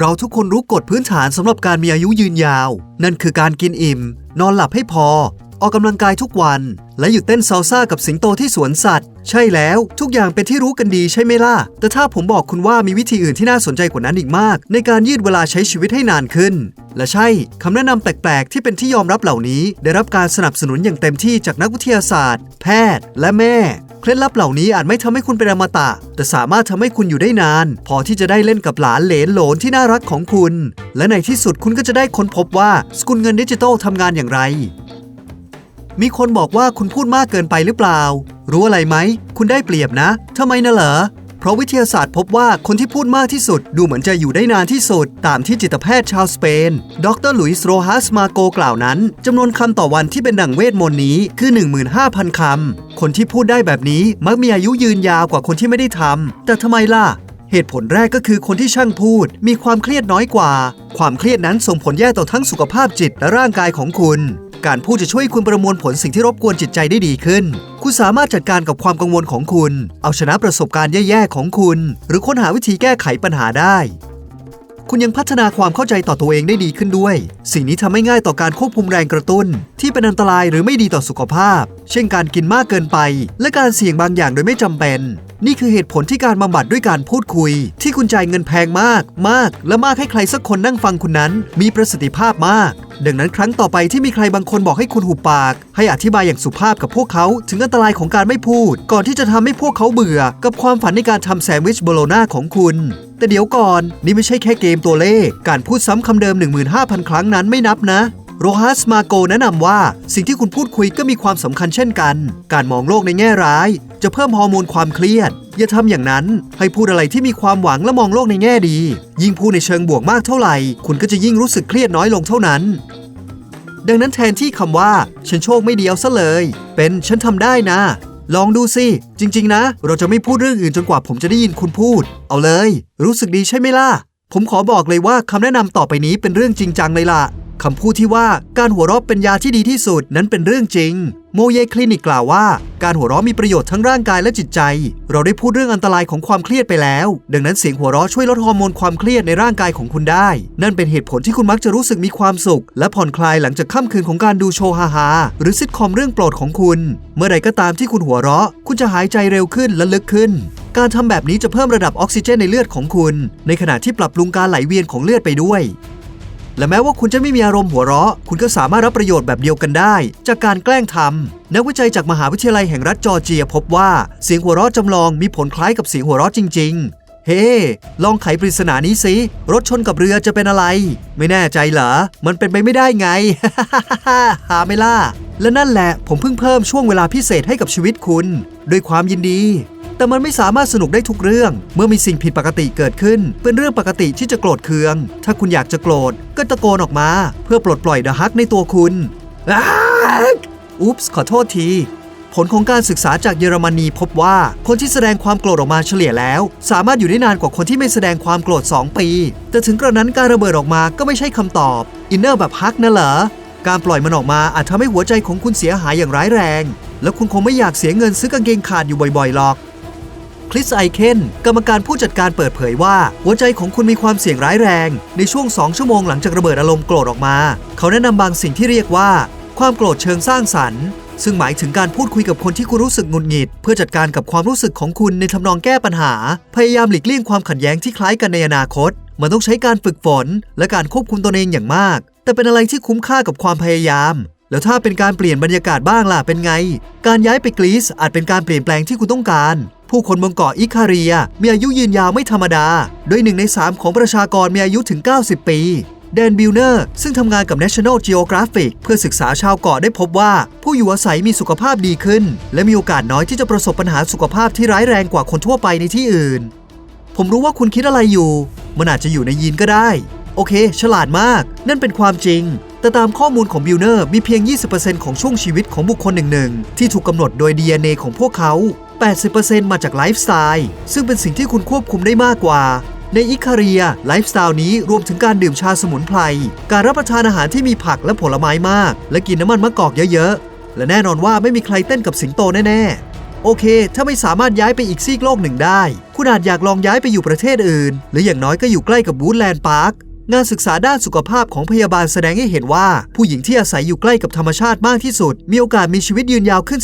เราทุกคนรู้กฎพื้นฐานสำหรับการมีอายุยืนยาว นั่นคือการกินอิ่ม นอนหลับให้พอ ออกกำลังกายทุกวัน และหยุดเต้นซาลซ่ากับสิงโตที่สวนสัตว์ ใช่แล้วทุกอย่างเป็นที่รู้กันดีใช่ไหมล่ะ แต่ถ้าผมบอกคุณว่ามีวิธีอื่นที่น่าสนใจกว่านั้นอีกมาก ในการยืดเวลาใช้ชีวิตให้นานขึ้น และใช่คำแนะนำแปลกๆ ที่เป็นที่ยอมรับเหล่านี้ ได้รับการสนับสนุนอย่างเต็มที่จากนักวิทยาศาสตร์ แพทย์ และแม่ เคล็ดลับเหล่านี้อาจไม่ทำให้คุณเป็นอมตะ แต่สามารถทำให้คุณอยู่ได้นาน พอที่จะได้เล่นกับหลานเหลนโหลนที่น่ารักของคุณ และในที่สุดคุณก็จะได้ค้นพบว่าสกุลเงินดิจิทัลทำงานอย่างไร มีคนบอกว่าคุณพูดมากเกินไปหรือเปล่า รู้อะไรไหม คุณได้เปรียบนะทำไมนะเหรอ เพราะวิทยาศาสตร์พบว่าคนที่พูดมากที่สุด ดูเหมือนจะอยู่ได้นานที่สุด ตามที่จิตแพทย์ชาวสเปน ดรหลุยส์โรฮัสมาโกกล่าวนั้นจำนวนคำต่อวันที่เป็นดั่งเวทมนต์นี้คือ 15,000 คำ คนที่พูดได้แบบนี้มักมีอายุยืนยาวกว่าคนที่ไม่ได้ทำแต่ทำไมล่ะเหตุผลแรกก็คือคนที่ช่างพูด มีความเครียดน้อยกว่า ความเครียดนั้นส่งผลแย่ต่อทั้งสุขภาพจิตและร่างกายของคุณ การพูดจะช่วยคุณประมวลผลสิ่งที่รบกวนจิตใจได้ดีขึ้น คุณสามารถจัดการกับความกังวลของคุณ เอาชนะประสบการณ์แย่ๆของคุณ หรือค้นหาวิธีแก้ไขปัญหาได้ คุณยังพัฒนาความเข้าใจต่อตัวเองได้ดีขึ้นด้วย สิ่งนี้ทำให้ง่ายต่อการควบคุมแรงกระตุ้น ที่เป็นอันตรายหรือไม่ดีต่อสุขภาพ เช่นการกินมากเกินไป และการเสี่ยงบางอย่างโดยไม่จำเป็น นี่คือเหตุผลที่การบำบัดด้วยการพูดคุย ที่คุณจ่ายเงินแพงมาก มาก และมากให้ใครสักคนนั่งฟังคุณนั้น มีประสิทธิภาพมาก ดังนั้นครั้งต่อไปที่มีใครบางคนบอกให้คุณหุบปาก ให้อธิบายอย่างสุภาพกับพวกเขา ถึงอันตรายของการไม่พูด ก่อนที่จะทำให้พวกเขาเบื่อ กับความฝันในการทำแซนด์วิชโบโลนาของคุณ แต่เดี๋ยวก่อน นี่ไม่ใช่แค่เกมตัวเลข การพูดซ้ำคำเดิม 15,000 ครั้งนั้นไม่นับนะโรฮัสมาโกแนะนำว่า สิ่งที่คุณพูดคุยก็มีความสำคัญเช่นกัน การมองโลกในแง่ร้าย จะเพิ่มฮอร์โมนความเครียด อย่าทำอย่างนั้น ให้พูดอะไรที่มีความหวังและมองโลกในแง่ดี ยิ่งพูดในเชิงบวกมากเท่าไหร่ คุณก็จะยิ่งรู้สึกเครียดน้อยลงเท่านั้น ดังนั้นแทนที่คำว่า ฉันโชคไม่ดีเอาซะเลย เป็นฉันทำได้นะ ลองดูสิ จริง ๆ นะ เราจะไม่พูดเรื่องอื่นจนกว่าผมจะได้ยินคุณพูด เอาเลย รู้สึกดีใช่ไหมล่ะ ผมขอบอกเลยว่าคำแนะนำต่อไปนี้เป็นเรื่องจริงจังเลยล่ะ คำพูดที่ว่าการหัวเราะเป็นยาที่ดีที่สุดนั้นเป็นเรื่องจริง โมเยคลินิกกล่าวว่า การหัวเราะมีประโยชน์ทั้งร่างกายและจิตใจ เราได้พูดเรื่องอันตรายของความเครียดไปแล้ว ดังนั้นเสียงหัวเราะช่วยลดฮอร์โมนความเครียดในร่างกายของคุณได้ นั่นเป็นเหตุผลที่คุณมักจะรู้สึกมีความสุข และผ่อนคลายหลังจากค่ำคืนของการดูโชว์ฮาฮาหรือซิทคอมเรื่องโปรดของคุณ เมื่อใดก็ตามที่คุณหัวเราะ คุณจะหายใจเร็วขึ้นและลึกขึ้นการทำแบบนี้จะเพิ่มระดับออกซิเจนในเลือดของคุณ ในขณะที่ปรับปรุงการไหลเวียนของเลือดไปด้วย และแม้ว่าคุณจะไม่มีอารมณ์หัวเราะ คุณก็สามารถรับประโยชน์แบบเดียวกันได้ จากการแกล้งทำนักวิจัยจากมหาวิทยาลัยแห่งรัฐจอร์เจียพบว่าเสียงหัวเราะจำลองมีผลคล้ายกับเสียงหัวเราะจริง ๆเฮ้ลองไขปริศนานี้สิ รถชนกับเรือจะเป็นอะไร ไม่แน่ใจเหรอ มันเป็นไปไม่ได้ไง หาไม่ล่ะและนั่นแหละ ผมเพิ่งเพิ่มช่วงเวลาพิเศษให้กับชีวิตคุณ ด้วยความยินดี แต่มันไม่สามารถสนุกได้ทุกเรื่อง เมื่อมีสิ่งผิดปกติเกิดขึ้น เป็นเรื่องปกติที่จะโกรธเคือง ถ้าคุณอยากจะโกรธก็ตะโกนออกมา เพื่อปลดปล่อยเดอะฮักในตัวคุณอ้ากอุ๊ปส์ขอโทษทีผลของการศึกษาจากเยอรมนีพบว่าคนที่แสดงความโกรธออกมาเฉลี่ยแล้ว สามารถอยู่ได้นานกว่าคนที่ไม่แสดงความโกรธ 2 ปี แต่ถึงกระนั้นการระเบิดออกมาก็ไม่ใช่คำตอบ อินเนอร์แบบฮักนะเหรอ การปล่อยมันออกมาอาจทำให้หัวใจของคุณเสียหายอย่างร้ายแรง แล้วคุณคงไม่อยากเสียเงินซื้อกางเกงขาดอยู่บ่อยๆหรอก คริสไอเคนกรรมการผู้จัดการเปิดเผยว่า หัวใจของคุณมีความเสี่ยงร้ายแรง ในช่วง 2 ชั่วโมงหลังจากระเบิดอารมณ์โกรธออกมา เขาแนะนำบางสิ่งที่เรียกว่า ความโกรธเชิงสร้างสรรค์ ซึ่งหมายถึงการพูดคุยกับคนที่คุณรู้สึกงุดหงิด เพื่อจัดการกับความรู้สึกของคุณในทำนองแก้ปัญหา พยายามหลีกเลี่ยงความขัดแย้งที่คล้ายกันในอนาคต มันต้องใช้การฝึกฝน และการควบคุมตนเองอย่างมาก แต่เป็นอะไรที่คุ้มค่ากับความพยายามแล้วถ้าเป็นการเปลี่ยนบรรยากาศบ้างล่ะเป็นไง การย้ายไปกรีซอาจเป็นการเปลี่ยนแปลงที่คุณต้องการ ผู้คนบนเกาะอิคาเรียมีอายุยืนยาวไม่ธรรมดา โดยหนึ่งในสามของประชากรมีอายุถึง 90 ปีแดนบิลเนอร์ ซึ่งทำงานกับ National Geographic เพื่อศึกษาชาวเกาะได้พบว่า ผู้อยู่อาศัยมีสุขภาพดีขึ้น และมีโอกาสน้อยที่จะประสบปัญหาสุขภาพที่ร้ายแรงกว่าคนทั่วไปในที่อื่น ผมรู้ว่าคุณคิดอะไรอยู่ มันอาจจะอยู่ในยีนก็ได้ โอเค ฉลาดมาก นั่นเป็นความจริง แต่ตามข้อมูลของบิลเนอร์มีเพียง 20%ของช่วงชีวิตของบุคคลหนึ่งๆที่ถูกกำหนดโดย DNA ของพวกเขา 80%มาจากไลฟ์สไตล์ซึ่งเป็นสิ่งที่คุณควบคุมได้มากกว่า ในอิคาเรียไลฟ์สไตล์นี้รวมถึงการดื่มชาสมุนไพร การรับประทานอาหารที่มีผักและผลไม้มาก และกินน้ำมันมะกอกเยอะๆ และแน่นอนว่าไม่มีใครเต้นกับสิงโตแน่ๆโอเค ถ้าไม่สามารถย้ายไปอีกซีกโลกหนึ่งได้ คุณอาจอยากลองย้ายไปอยู่ประเทศอื่น หรืออย่างน้อยก็อยู่ใกล้กับบูธแลนด์พาร์ค งานศึกษาด้านสุขภาพของพยาบาลแสดงให้เห็นว่า ผู้หญิงที่อาศัยอยู่ใกล้กับธรรมชาติมากที่สุด มีโอกาสมีชีวิตยืนยาวขึ้น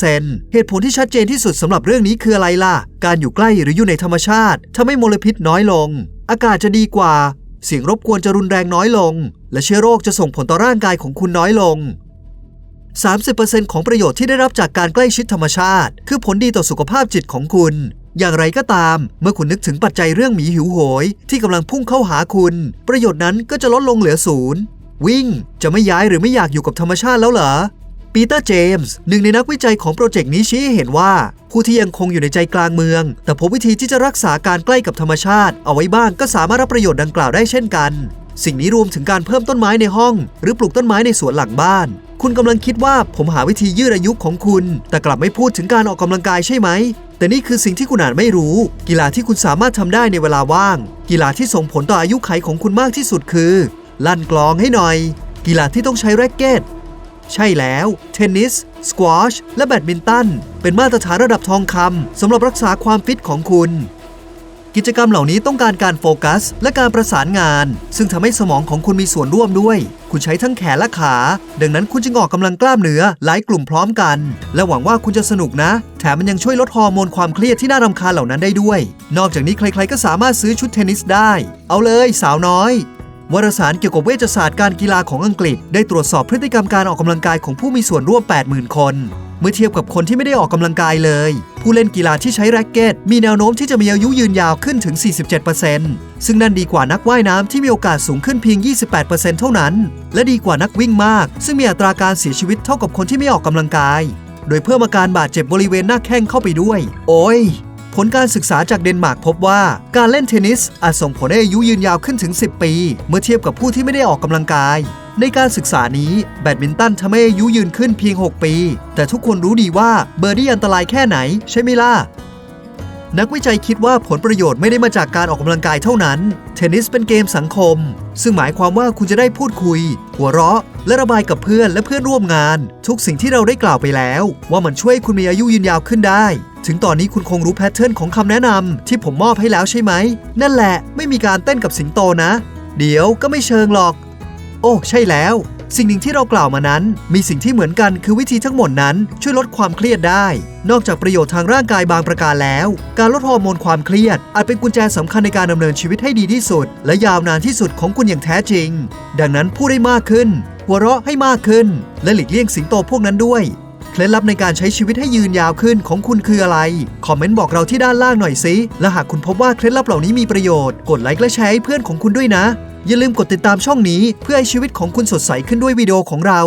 12%เหตุผลที่ชัดเจนที่สุดสำหรับเรื่องนี้คืออะไรล่ะ การอยู่ใกล้หรืออยู่ในธรรมชาติทำให้มลพิษน้อยลง อากาศจะดีกว่า เสียงรบกวนจะรุนแรงน้อยลง และเชื้อโรคจะส่งผลต่อร่างกายของคุณน้อยลง 30%ของประโยชน์ที่ได้รับจากการใกล้ชิดธรรมชาติ คือผลดีต่อสุขภาพจิตของคุณ อย่างไรก็ตาม เมื่อคุณนึกถึงปัจจัยเรื่องหมีหิวโหย ที่กำลังพุ่งเข้าหาคุณ ประโยชน์นั้นก็จะลดลงเหลือศูนย์วิ่ง จะไม่ย้ายหรือไม่อยากอยู่กับธรรมชาติแล้วเหรอปีเตอร์เจมส์หนึ่งในนักวิจัยของโปรเจกต์นี้ชี้ให้เห็นว่า ผู้ที่ยังคงอยู่ในใจกลางเมือง แต่พบวิธีที่จะรักษาการใกล้กับธรรมชาติ เอาไว้บ้างก็สามารถรับประโยชน์ดังกล่าวได้เช่นกัน สิ่งนี้รวมถึงการเพิ่มต้นไม้ในห้อง หรือปลูกต้นไม้ในสวนหลังบ้าน คุณกำลังคิดว่าผมหาวิธียืดอายุของคุณ แต่กลับไม่พูดถึงการออกกำลังกายใช่ไหม แต่นี่คือสิ่งที่คุณอาจไม่รู้ กีฬาที่คุณสามารถทำได้ในเวลาว่าง กีฬาที่ส่งผลต่ออายุไขของคุณมากที่สุดคือ ลั่นกลองให้หน่อย กีฬาที่ต้องใช้แร็กเก็ตใช่แล้ว เทนนิส สควอช และแบดมินตัน เป็นมาตรฐานระดับทองคำสำหรับรักษาความฟิตของคุณ กิจกรรมเหล่านี้ต้องการการโฟกัส และการประสานงาน ซึ่งทำให้สมองของคุณมีส่วนร่วมด้วย คุณใช้ทั้งแขนและขา ดังนั้นคุณจึงออกกำลังกล้ามเนื้อหลายกลุ่มพร้อมกัน และหวังว่าคุณจะสนุกนะ แถมมันยังช่วยลดฮอร์โมนความเครียดที่น่ารำคาญเหล่านั้นได้ด้วย นอกจากนี้ใครๆก็สามารถซื้อชุดเทนนิสได้ เอาเลยสาวน้อยวารสารเกี่ยวกับเวชศาสตร์การกีฬาของอังกฤษ ได้ตรวจสอบพฤติกรรมการออกกำลังกายของผู้มีส่วนร่วม 80,000 คน เมื่อเทียบกับคนที่ไม่ได้ออกกำลังกายเลย ผู้เล่นกีฬาที่ใช้แร็กเก็ตมีแนวโน้มที่จะมีอายุยืนยาวขึ้นถึง 47%ซึ่งนั่นดีกว่านักว่ายน้ำที่มีโอกาสสูงขึ้นเพียง 28%เท่านั้น และดีกว่านักวิ่งมาก ซึ่งมีอัตราการเสียชีวิตเท่ากับคนที่ไม่ออกกำลังกาย โดยเพิ่มอาการบาดเจ็บบริเวณหน้าแข้งเข้าไปด้วย โอ้ยผลการศึกษาจากเดนมาร์กพบว่าการเล่นเทนนิสอาจส่งผลให้อายุยืนยาวขึ้นถึง 10 ปี เมื่อเทียบกับผู้ที่ไม่ได้ออกกำลังกาย ในการศึกษานี้แบดมินตันทำให้อายุยืนขึ้นเพียง 6 ปี แต่ทุกคนรู้ดีว่าเบอร์ดี้อันตรายแค่ไหนใช่ไหมล่ะนักวิจัยคิดว่าผลประโยชน์ไม่ได้มาจากการออกกำลังกายเท่านั้น เทนนิสเป็นเกมสังคม ซึ่งหมายความว่าคุณจะได้พูดคุย หัวเราะ และระบายกับเพื่อนและเพื่อนร่วมงาน ทุกสิ่งที่เราได้กล่าวไปแล้ว ว่ามันช่วยคุณมีอายุยืนยาวขึ้นได้ ถึงตอนนี้คุณคงรู้แพทเทิร์นของคำแนะนำที่ผมมอบให้แล้วใช่ไหม นั่นแหละไม่มีการเต้นกับสิงโตนะ เดี๋ยวก็ไม่เชิงหรอก โอ้ ใช่แล้ว สิ่งหนึ่งที่เรากล่าวมานั้น มีสิ่งที่เหมือนกันคือวิธีทั้งหมดนั้นช่วยลดความเครียดได้ นอกจากประโยชน์ทางร่างกายบางประการแล้ว การลดฮอร์โมนความเครียด อาจเป็นกุญแจสำคัญในการดำเนินชีวิตให้ดีที่สุด และยาวนานที่สุดของคุณอย่างแท้จริง ดังนั้นพูดได้มากขึ้น หัวเราะให้มากขึ้น และหลีกเลี่ยงสิงโตพวกนั้นด้วย ล็ดลับในการใช้ชีวิตให้ยืนยาวขึ้นของคุณคืออะไร คอมเมนต์บอกเราที่ด้านล่างหน่อยสิและหากคุณพบว่าเคล็ดลับเหล่านี้มีประโยชน์ กดไลค์และแชร์ให้เพื่อนของคุณด้วยนะ อย่าลืมกดติดตามช่องนี้ เพื่อให้ชีวิตของคุณสดใสขึ้นด้วยวิดีโอของเรา